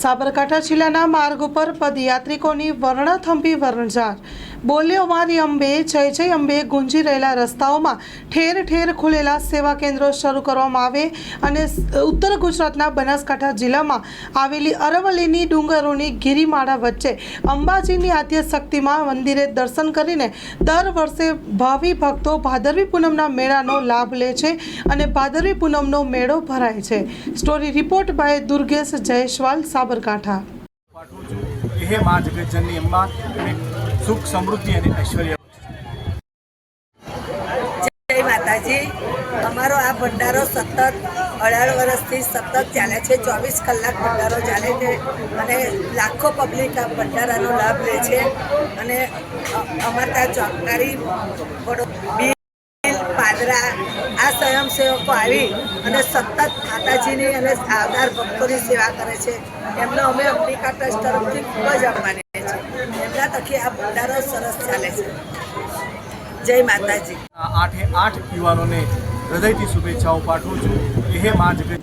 સાબરકાંઠા જિલ્લાના માર્ગ ઉપર પદયાત્રિકોની વર્ણથંભી વરણઝાર મારી અંબે જય જય અંબે ગુંજી રહેલા રસ્તાઓમાં ઠેર ઠેર ખુલેલા સેવા કેન્દ્રો શરૂ કરવામાં આવે અને ઉત્તર ગુજરાતના બનાસકાંઠા જિલ્લામાં આવેલી અરવલ્લીની ડુંગરોની ગિરિમાળા વચ્ચે અંબાજીની આદ્ય શક્તિમાં મંદિરે દર્શન કરીને દર વર્ષે ભાવિ ભક્તો ભાદરવી પૂનમના મેળાનો લાભ લે છે અને ભાદરવી પૂનમનો મેળો ભરાય છે. Story report by Durgesh Jaiswal, Sabarkantha. હે મા જગતજનની અંબા અને સુખ, સમૃદ્ધિ અને ઐશ્વર્ય. જય માતાજી. અમારો આ ભંડારો સતત અઢાર વર્ષથી સતત ચાલે છે. ચોવીસ કલાક ભંડારો ચાલે છે અને લાખો પબ્લિક આ ભંડારાનો લાભ લે છે. અને અમારે ત્યાં ચોકકારી પાદરા આ સ્વયંસેવકો આવી અને સતત માતાજીની અને આવનાર ભક્તોની સેવા કરે છે. એમનો અમે અંબિકા ટ્રસ્ટ તરફથી ખૂબ જ અપમાની છે. એમના તકે આ ભંડારો સરસ ચાલે છે. જય માતાજી. આઠે આઠ યુવાનોને હૃદયથી શુભેચ્છાઓ પાઠવું છું. એ મા જગત